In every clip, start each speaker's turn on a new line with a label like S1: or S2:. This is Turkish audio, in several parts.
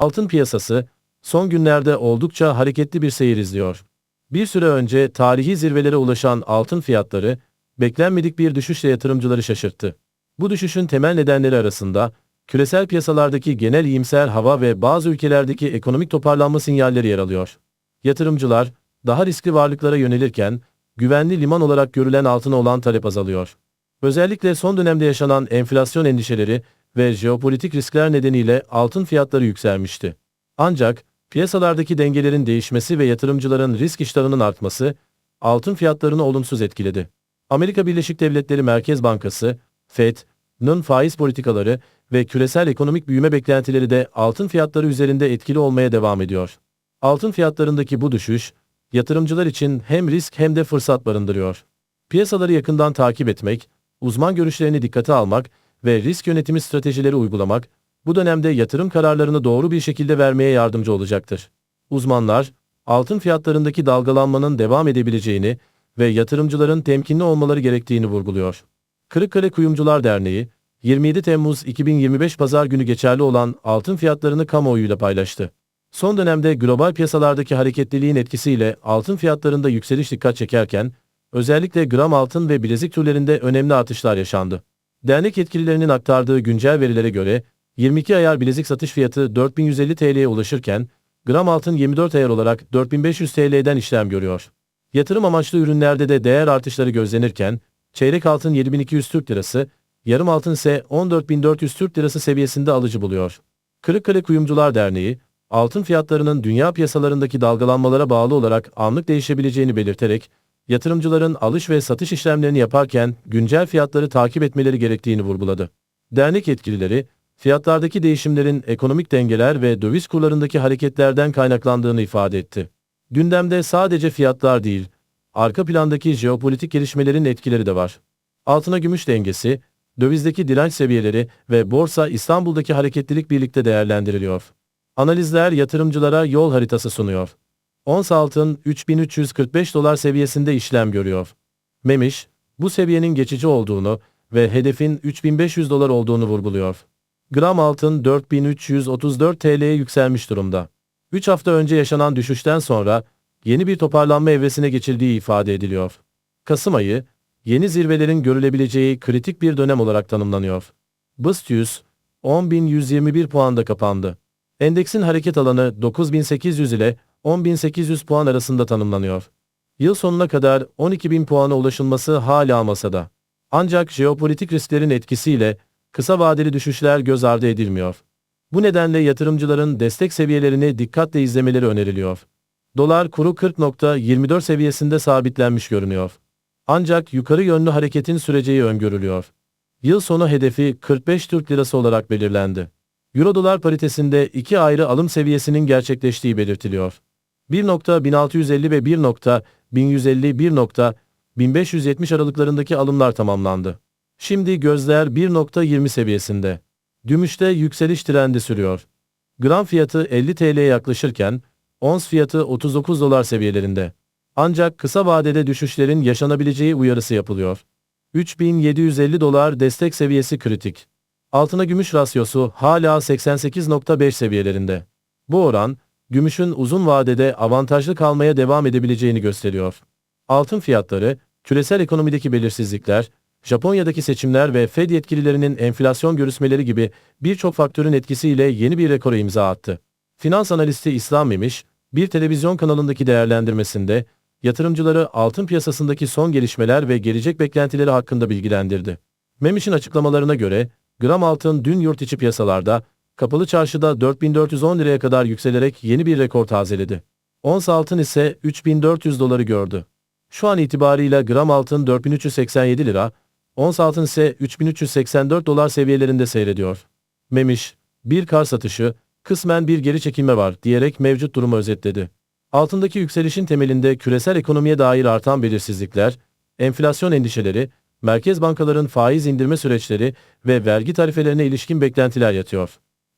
S1: Altın piyasası son günlerde oldukça hareketli bir seyir izliyor. Bir süre önce tarihi zirvelere ulaşan altın fiyatları beklenmedik bir düşüşle yatırımcıları şaşırttı. Bu düşüşün temel nedenleri arasında küresel piyasalardaki genel iyimser hava ve bazı ülkelerdeki ekonomik toparlanma sinyalleri yer alıyor. Yatırımcılar daha riskli varlıklara yönelirken güvenli liman olarak görülen altına olan talep azalıyor. Özellikle son dönemde yaşanan enflasyon endişeleri ve jeopolitik riskler nedeniyle altın fiyatları yükselmişti. Ancak piyasalardaki dengelerin değişmesi ve yatırımcıların risk iştahının artması altın fiyatlarını olumsuz etkiledi. Amerika Birleşik Devletleri Merkez Bankası, FED,'nın faiz politikaları ve küresel ekonomik büyüme beklentileri de altın fiyatları üzerinde etkili olmaya devam ediyor. Altın fiyatlarındaki bu düşüş, yatırımcılar için hem risk hem de fırsat barındırıyor. Piyasaları yakından takip etmek, uzman görüşlerini dikkate almak ve risk yönetimi stratejileri uygulamak, bu dönemde yatırım kararlarını doğru bir şekilde vermeye yardımcı olacaktır. Uzmanlar, altın fiyatlarındaki dalgalanmanın devam edebileceğini ve yatırımcıların temkinli olmaları gerektiğini vurguluyor. Kırıkkale Kuyumcular Derneği, 27 Temmuz 2025 Pazar günü geçerli olan altın fiyatlarını kamuoyuyla paylaştı. Son dönemde global piyasalardaki hareketliliğin etkisiyle altın fiyatlarında yükseliş dikkat çekerken, özellikle gram altın ve bilezik türlerinde önemli artışlar yaşandı. Dernek yetkililerinin aktardığı güncel verilere göre, 22 ayar bilezik satış fiyatı 4150 TL'ye ulaşırken, gram altın 24 ayar olarak 4500 TL'den işlem görüyor. Yatırım amaçlı ürünlerde de değer artışları gözlenirken, çeyrek altın 7200 Türk Lirası, yarım altın ise 14400 Türk Lirası seviyesinde alıcı buluyor. Kırıkkale Kuyumcular Derneği, altın fiyatlarının dünya piyasalarındaki dalgalanmalara bağlı olarak anlık değişebileceğini belirterek, yatırımcıların alış ve satış işlemlerini yaparken güncel fiyatları takip etmeleri gerektiğini vurguladı. Dernek yetkilileri, fiyatlardaki değişimlerin ekonomik dengeler ve döviz kurlarındaki hareketlerden kaynaklandığını ifade etti. Gündemde sadece fiyatlar değil, arka plandaki jeopolitik gelişmelerin etkileri de var. Altına gümüş dengesi, dövizdeki direnç seviyeleri ve borsa İstanbul'daki hareketlilik birlikte değerlendiriliyor. Analizler yatırımcılara yol haritası sunuyor. Ons altın 3345 dolar seviyesinde işlem görüyor. Memiş, bu seviyenin geçici olduğunu ve hedefin 3500 dolar olduğunu vurguluyor. Gram altın 4334 TL'ye yükselmiş durumda. 3 hafta önce yaşanan düşüşten sonra yeni bir toparlanma evresine geçildiği ifade ediliyor. Kasım ayı, yeni zirvelerin görülebileceği kritik bir dönem olarak tanımlanıyor. BIST 100, 10.121 puanda kapandı. Endeksin hareket alanı 9800 ile 10.800 puan arasında tanımlanıyor. Yıl sonuna kadar 12.000 puana ulaşılması hala masada. Ancak jeopolitik risklerin etkisiyle kısa vadeli düşüşler göz ardı edilmiyor. Bu nedenle yatırımcıların destek seviyelerini dikkatle izlemeleri öneriliyor. Dolar kuru 40.24 seviyesinde sabitlenmiş görünüyor. Ancak yukarı yönlü hareketin süreceği öngörülüyor. Yıl sonu hedefi 45 Türk Lirası olarak belirlendi. Euro-dolar paritesinde iki ayrı alım seviyesinin gerçekleştiği belirtiliyor. 1.1650 ve 1.1150 1.1570 aralıklarındaki alımlar tamamlandı. Şimdi gözler 1.20 seviyesinde. Gümüşte yükseliş trendi sürüyor. Gram fiyatı 50 TL'ye yaklaşırken, ons fiyatı 39 dolar seviyelerinde. Ancak kısa vadede düşüşlerin yaşanabileceği uyarısı yapılıyor. 3750 dolar destek seviyesi kritik. Altına gümüş rasyosu hala 88.5 seviyelerinde. Bu oran, gümüşün uzun vadede avantajlı kalmaya devam edebileceğini gösteriyor. Altın fiyatları, küresel ekonomideki belirsizlikler, Japonya'daki seçimler ve Fed yetkililerinin enflasyon görüşmeleri gibi birçok faktörün etkisiyle yeni bir rekora imza attı. Finans analisti İslam Memiş, bir televizyon kanalındaki değerlendirmesinde, yatırımcıları altın piyasasındaki son gelişmeler ve gelecek beklentileri hakkında bilgilendirdi. Memiş'in açıklamalarına göre, gram altın dün yurt içi piyasalarda, kapalı çarşıda 4410 liraya kadar yükselerek yeni bir rekor tazeledi. Ons altın ise 3400 doları gördü. Şu an itibarıyla gram altın 4387 lira, ons altın ise 3384 dolar seviyelerinde seyrediyor. Memiş, bir kar satışı, kısmen bir geri çekilme var diyerek mevcut durumu özetledi. Altındaki yükselişin temelinde küresel ekonomiye dair artan belirsizlikler, enflasyon endişeleri, merkez bankaların faiz indirme süreçleri ve vergi tarifelerine ilişkin beklentiler yatıyor.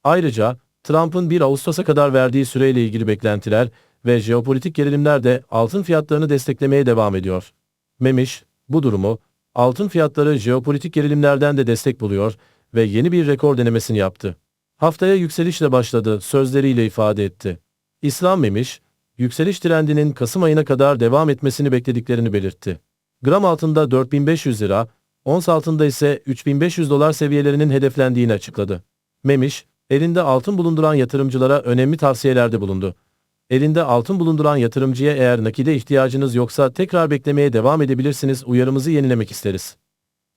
S1: Ayrıca Trump'ın 1 Ağustos'a kadar verdiği süreyle ilgili beklentiler ve jeopolitik gerilimler de altın fiyatlarını desteklemeye devam ediyor. Memiş, bu durumu, altın fiyatları jeopolitik gerilimlerden de destek buluyor ve yeni bir rekor denemesini yaptı. Haftaya yükselişle başladı sözleriyle ifade etti. İslam Memiş, yükseliş trendinin Kasım ayına kadar devam etmesini beklediklerini belirtti. Gram altında 4500 lira, ons altında ise 3500 dolar seviyelerinin hedeflendiğini açıkladı. Memiş, elinde altın bulunduran yatırımcılara önemli tavsiyelerde bulundu. Elinde altın bulunduran yatırımcıya eğer nakide ihtiyacınız yoksa tekrar beklemeye devam edebilirsiniz uyarımızı yenilemek isteriz.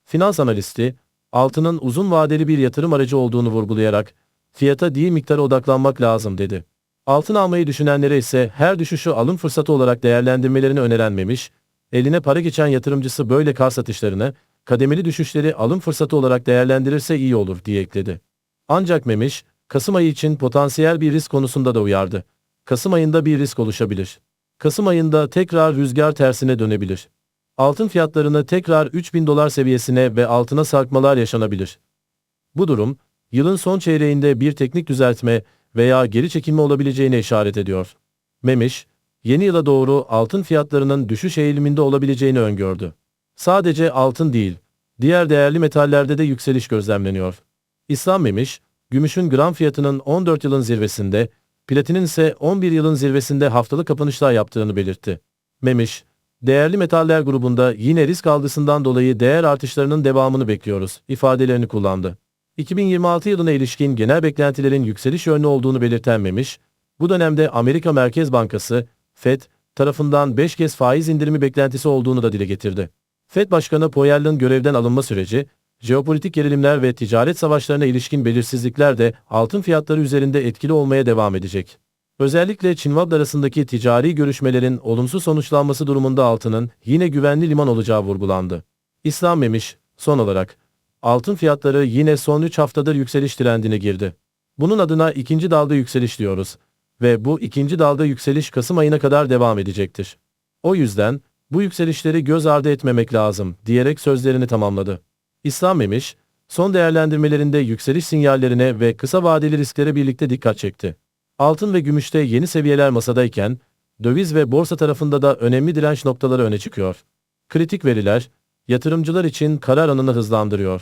S1: Finans analisti, altının uzun vadeli bir yatırım aracı olduğunu vurgulayarak, fiyata değil miktara odaklanmak lazım dedi. Altın almayı düşünenlere ise her düşüşü alım fırsatı olarak değerlendirmelerini önerenmemiş, eline para geçen yatırımcısı böyle kar satışlarını, kademeli düşüşleri alım fırsatı olarak değerlendirirse iyi olur diye ekledi. Ancak Memiş, Kasım ayı için potansiyel bir risk konusunda da uyardı. Kasım ayında bir risk oluşabilir. Kasım ayında tekrar rüzgar tersine dönebilir. Altın fiyatlarını tekrar 3000 dolar seviyesine ve altına sarkmalar yaşanabilir. Bu durum, yılın son çeyreğinde bir teknik düzeltme veya geri çekilme olabileceğine işaret ediyor. Memiş, yeni yıla doğru altın fiyatlarının düşüş eğiliminde olabileceğini öngördü. Sadece altın değil, diğer değerli metallerde de yükseliş gözlemleniyor. İslam Memiş, gümüşün gram fiyatının 14 yılın zirvesinde, platinin ise 11 yılın zirvesinde haftalık kapanışlar yaptığını belirtti. Memiş, değerli metaller grubunda yine risk algısından dolayı değer artışlarının devamını bekliyoruz ifadelerini kullandı. 2026 yılına ilişkin genel beklentilerin yükseliş yönlü olduğunu belirten Memiş, bu dönemde Amerika Merkez Bankası, FED, tarafından 5 kez faiz indirimi beklentisi olduğunu da dile getirdi. FED Başkanı Powell'ın görevden alınma süreci, jeopolitik gerilimler ve ticaret savaşlarına ilişkin belirsizlikler de altın fiyatları üzerinde etkili olmaya devam edecek. Özellikle Çin-Vab arasındaki ticari görüşmelerin olumsuz sonuçlanması durumunda altının yine güvenli liman olacağı vurgulandı. İslam Memiş, son olarak, altın fiyatları yine son 3 haftadır yükseliş trendine girdi. Bunun adına ikinci dalda yükseliş diyoruz ve bu ikinci dalda yükseliş Kasım ayına kadar devam edecektir. O yüzden bu yükselişleri göz ardı etmemek lazım diyerek sözlerini tamamladı. İslam Memiş, son değerlendirmelerinde yükseliş sinyallerine ve kısa vadeli risklere birlikte dikkat çekti. Altın ve gümüşte yeni seviyeler masadayken, döviz ve borsa tarafında da önemli direnç noktaları öne çıkıyor. Kritik veriler, yatırımcılar için karar anını hızlandırıyor.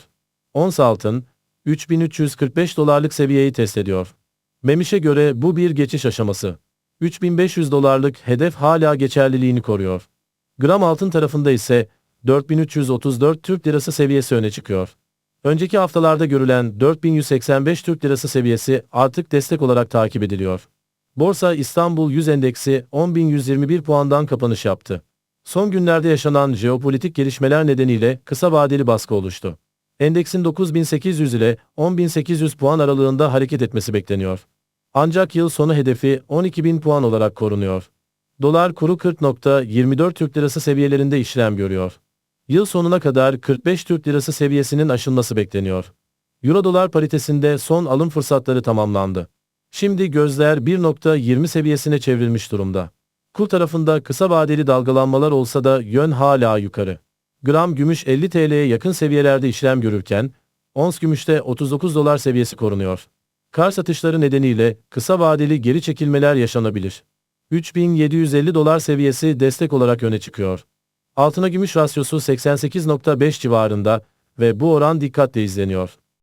S1: Ons altın, 3345 dolarlık seviyeyi test ediyor. Memiş'e göre bu bir geçiş aşaması. 3500 dolarlık hedef hala geçerliliğini koruyor. Gram altın tarafında ise 4334 Türk Lirası seviyesi öne çıkıyor. Önceki haftalarda görülen 4185 Türk Lirası seviyesi artık destek olarak takip ediliyor. Borsa İstanbul 100 endeksi 10121 puandan kapanış yaptı. Son günlerde yaşanan jeopolitik gelişmeler nedeniyle kısa vadeli baskı oluştu. Endeksin 9800 ile 10800 puan aralığında hareket etmesi bekleniyor. Ancak yıl sonu hedefi 12000 puan olarak korunuyor. Dolar kuru 40.24 Türk Lirası seviyelerinde işlem görüyor. Yıl sonuna kadar 45 Türk Lirası seviyesinin aşılması bekleniyor. Euro dolar paritesinde son alım fırsatları tamamlandı. Şimdi gözler 1.20 seviyesine çevrilmiş durumda. Kur tarafında kısa vadeli dalgalanmalar olsa da yön hala yukarı. Gram gümüş 50 TL'ye yakın seviyelerde işlem görürken, ons gümüşte 39 dolar seviyesi korunuyor. Kar satışları nedeniyle kısa vadeli geri çekilmeler yaşanabilir. 3750 dolar seviyesi destek olarak öne çıkıyor. Altına gümüş rasyosu 88.5 civarında ve bu oran dikkatle izleniyor.